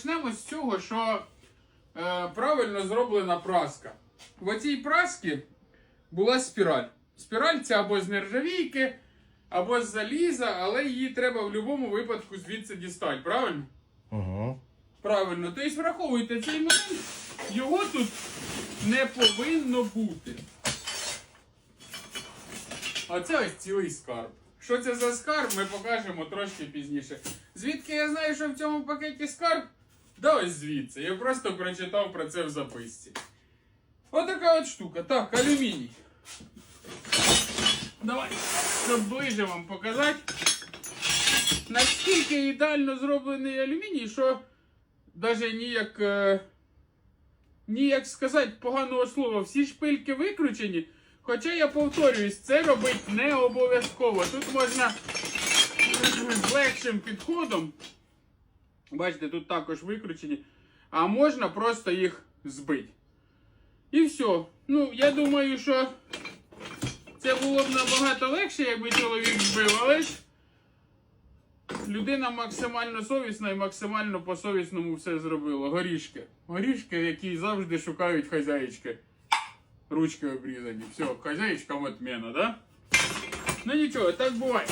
Почнемо з цього, що е, правильно зроблена праска. В оцій прасці була спіраль. Спіраль це або з нержавійки, або з заліза, але її треба в будь-якому випадку звідси дістати, правильно? Угу. Правильно. Тобто враховуйте цей момент, його тут не повинно бути. А це ось цілий скарб. Що це за скарб, ми покажемо трошки пізніше. Звідки я знаю, що в цьому пакеті скарб? Да ось звідси. Я просто прочитав про це в записці. Отака от штука. Так, алюміній. Давай, щоб ближе вам показати. Наскільки ідеально зроблений алюміній, що навіть ніяк. Е, ніяк сказати поганого слова. Всі шпильки викручені. Хоча я повторююсь, це робити не обов'язково. Тут можна легшим підходом. Бачите, тут також викручені. А можна просто їх збити. І все. Ну, я думаю, що це було б набагато легше, якби чоловік збив, але ж людина максимально совісна і максимально по-совісному все зробила. Горішки. Горішки, які завжди шукають хазяїчки. Ручки обрізані. Все, хазяїчка отмена, да? Ну нічого, так буває.